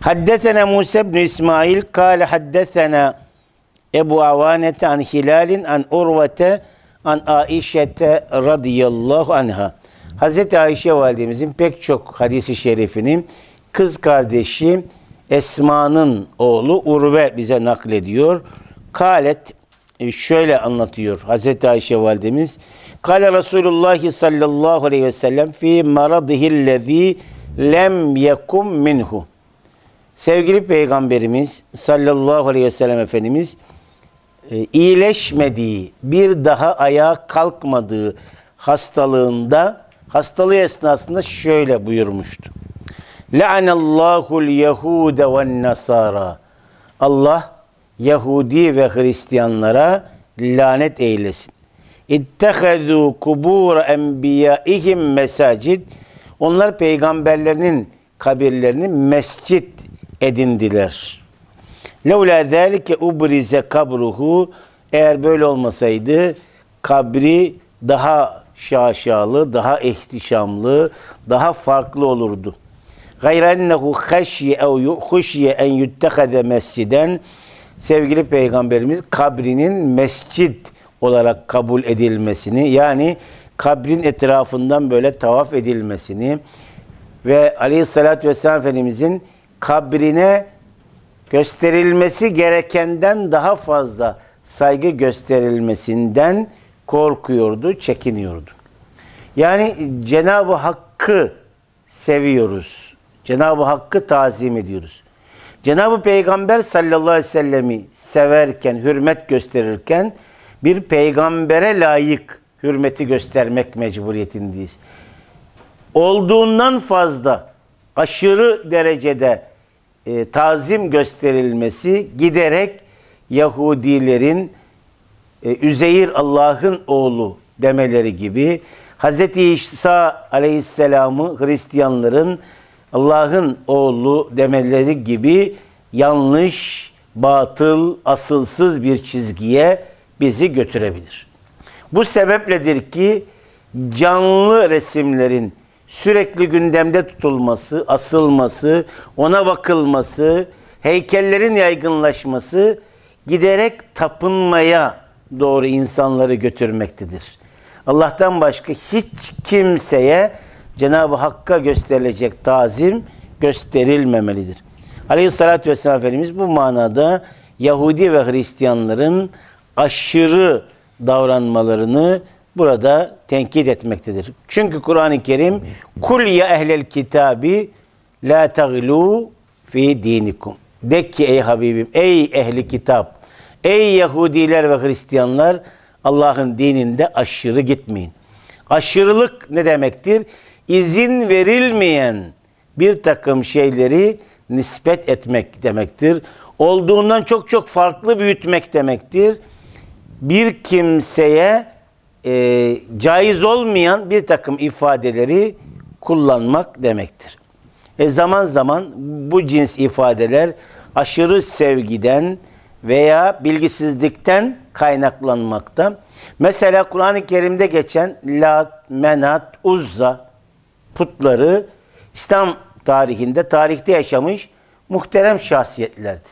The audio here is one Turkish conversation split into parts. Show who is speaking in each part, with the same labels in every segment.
Speaker 1: Haddesena Musa ibn İsmail kâle haddesena Ebu Avanete an Hilalin an Urvete an Aişete radıyallahu anha. Hazreti Ayşe validemizin pek çok hadisi şerifini kız kardeşi Esma'nın oğlu Urve bize naklediyor. Kalet şöyle anlatıyor Hazreti Ayşe validemiz. Kale Resulullah sallallahu aleyhi ve sellem fi maradihillezî lem yekum minhu. Sevgili Peygamberimiz sallallahu aleyhi ve sellem Efendimiz e, iyileşmediği, bir daha ayağa kalkmadığı hastalığında, hastalığı esnasında şöyle buyurmuştu. La'anallahul yehude ve nasara. Allah Yahudi ve Hristiyanlara lanet eylesin. İttehezû kubûr enbiyaihim mesacid. Onlar peygamberlerinin kabirlerini mescit edindiler. Levla zâlike ubrize kabruhu eğer böyle olmasaydı kabri daha şaşalı, daha ihtişamlı, daha farklı olurdu. Gayra ennehu haşye ev huşye en yuttehaze mesciden sevgili peygamberimiz kabrinin mescit olarak kabul edilmesini yani kabrin etrafından böyle tavaf edilmesini ve aleyhissalatü vesselam Efendimizin kabrine gösterilmesi gerekenden daha fazla saygı gösterilmesinden korkuyordu, çekiniyordu. Yani Cenab-ı Hakk'ı seviyoruz. Cenab-ı Hakk'ı tazim ediyoruz. Cenab-ı Peygamber sallallahu aleyhi ve sellemi severken, hürmet gösterirken bir peygambere layık hürmeti göstermek mecburiyetindeyiz. Olduğundan fazla aşırı derecede e, tazim gösterilmesi giderek Yahudilerin e, Üzeyir Allah'ın oğlu demeleri gibi Hz. İsa aleyhisselamı Hristiyanların Allah'ın oğlu demeleri gibi yanlış, batıl, asılsız bir çizgiye bizi götürebilir. Bu sebepledir ki canlı resimlerin sürekli gündemde tutulması, asılması, ona bakılması, heykellerin yaygınlaşması giderek tapınmaya doğru insanları götürmektedir. Allah'tan başka hiç kimseye Cenab-ı Hakk'a gösterilecek tazim gösterilmemelidir. Aleyhissalatü vesselam Efendimiz bu manada Yahudi ve Hristiyanların aşırı davranmalarını burada tenkit etmektedir. Çünkü Kur'an-ı Kerim kul ya ehlel kitabi la taglu fi dinikum. De ki ey Habibim, ey ehli kitap, ey Yahudiler ve Hristiyanlar Allah'ın dininde aşırı gitmeyin. Aşırılık ne demektir? İzin verilmeyen bir takım şeyleri nispet etmek demektir. Olduğundan çok çok farklı büyütmek demektir. Bir kimseye e, caiz olmayan bir takım ifadeleri kullanmak demektir. E zaman zaman bu cins ifadeler aşırı sevgiden veya bilgisizlikten kaynaklanmakta. Mesela Kur'an-ı Kerim'de geçen Lat, Menat, Uzza putları İslam tarihinde, tarihte yaşamış muhterem şahsiyetlerdi.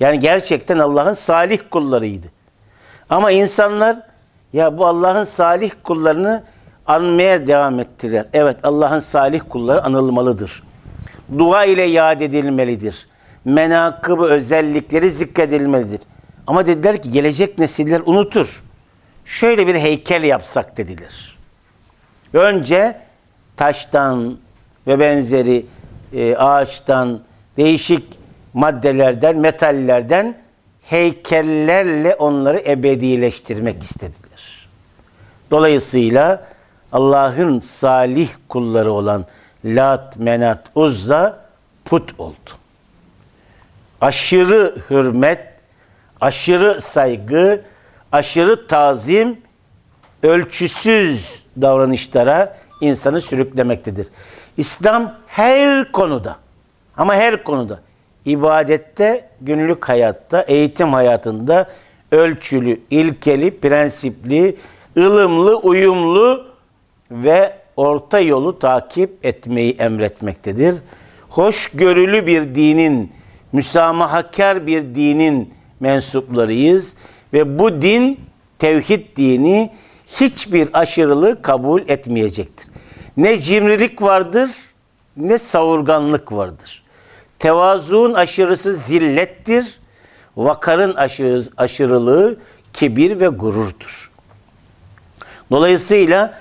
Speaker 1: Yani gerçekten Allah'ın salih kullarıydı. Ama insanlar ya bu Allah'ın salih kullarını anmaya devam ettiler. Evet Allah'ın salih kulları anılmalıdır. Dua ile yad edilmelidir. Menakıbı özellikleri zikredilmelidir. Ama dediler ki gelecek nesiller unutur. Şöyle bir heykel yapsak dediler. Önce taştan ve benzeri e, ağaçtan, değişik maddelerden, metallerden heykellerle onları ebedileştirmek istediler. Dolayısıyla Allah'ın salih kulları olan Lat, Menat, Uzza put oldu. Aşırı hürmet, aşırı saygı, aşırı tazim, ölçüsüz davranışlara insanı sürüklemektedir. İslam her konuda ama her konuda ibadette, günlük hayatta, eğitim hayatında ölçülü, ilkeli, prensipli, ılımlı, uyumlu ve orta yolu takip etmeyi emretmektedir. hoşgörülü bir dinin, müsamahakar bir dinin mensuplarıyız ve bu din tevhid dini hiçbir aşırılığı kabul etmeyecektir. Ne cimrilik vardır ne savurganlık vardır. Tevazuun aşırısı zillettir. Vakarın aşırı, aşırılığı kibir ve gururdur. Dolayısıyla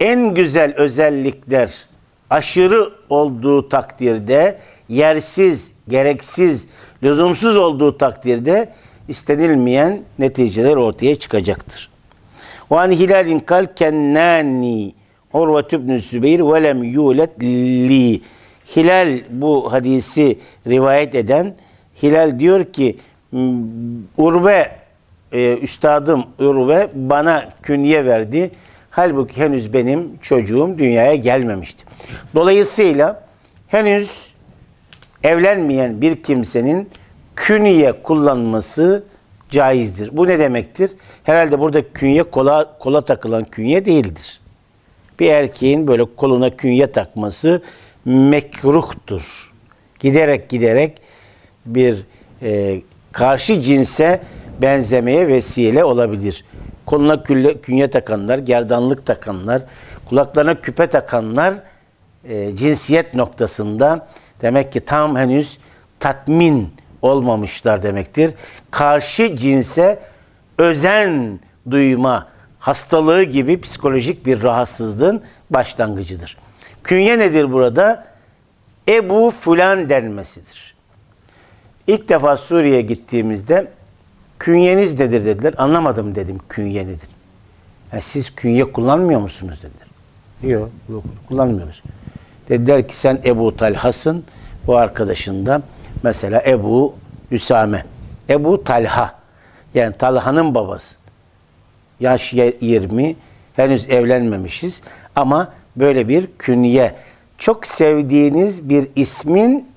Speaker 1: en güzel özellikler aşırı olduğu takdirde yersiz, gereksiz, lüzumsuz olduğu takdirde istenilmeyen neticeler ortaya çıkacaktır. Ve an hilalin kal kennani Urvet ibn Zübeyir ve lem yulet li. Hilal bu hadisi rivayet eden Hilal diyor ki Urve e, üstadım Urve bana künye verdi. Halbuki henüz benim çocuğum dünyaya gelmemişti. Dolayısıyla henüz evlenmeyen bir kimsenin künye kullanması caizdir. Bu ne demektir? Herhalde burada künye kola, kola takılan künye değildir. Bir erkeğin böyle koluna künye takması mekruhtur. Giderek giderek bir e, karşı cinse benzemeye vesile olabilir. Koluna külle, künye takanlar, gerdanlık takanlar, kulaklarına küpe takanlar e, cinsiyet noktasında demek ki tam henüz tatmin olmamışlar demektir. Karşı cinse özen duyma hastalığı gibi psikolojik bir rahatsızlığın başlangıcıdır. Künye nedir burada? Ebu Fulan denmesidir. İlk defa Suriye'ye gittiğimizde künyeniz nedir dediler. Anlamadım dedim künye nedir. Yani siz künye kullanmıyor musunuz dediler. Yok, yok kullanmıyoruz. Dediler ki sen Ebu Talha'sın. Bu arkadaşın da mesela Ebu Üsame. Ebu Talha. Yani Talha'nın babası. Yaş 20. Henüz evlenmemişiz. Ama böyle bir künye. Çok sevdiğiniz bir ismin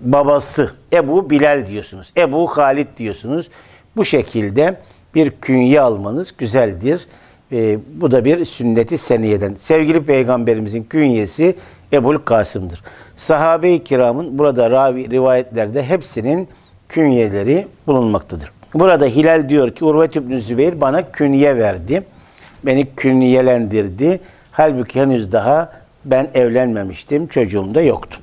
Speaker 1: babası Ebu Bilal diyorsunuz. Ebu Halid diyorsunuz. Bu şekilde bir künye almanız güzeldir. Ee, bu da bir sünneti seniyeden. Sevgili peygamberimizin künyesi Ebul Kasım'dır. Sahabe-i kiramın burada ravi, rivayetlerde hepsinin künyeleri bulunmaktadır. Burada Hilal diyor ki Urvet İbn Zübeyir bana künye verdi. Beni künyelendirdi. Halbuki henüz daha ben evlenmemiştim. Çocuğum da yoktu.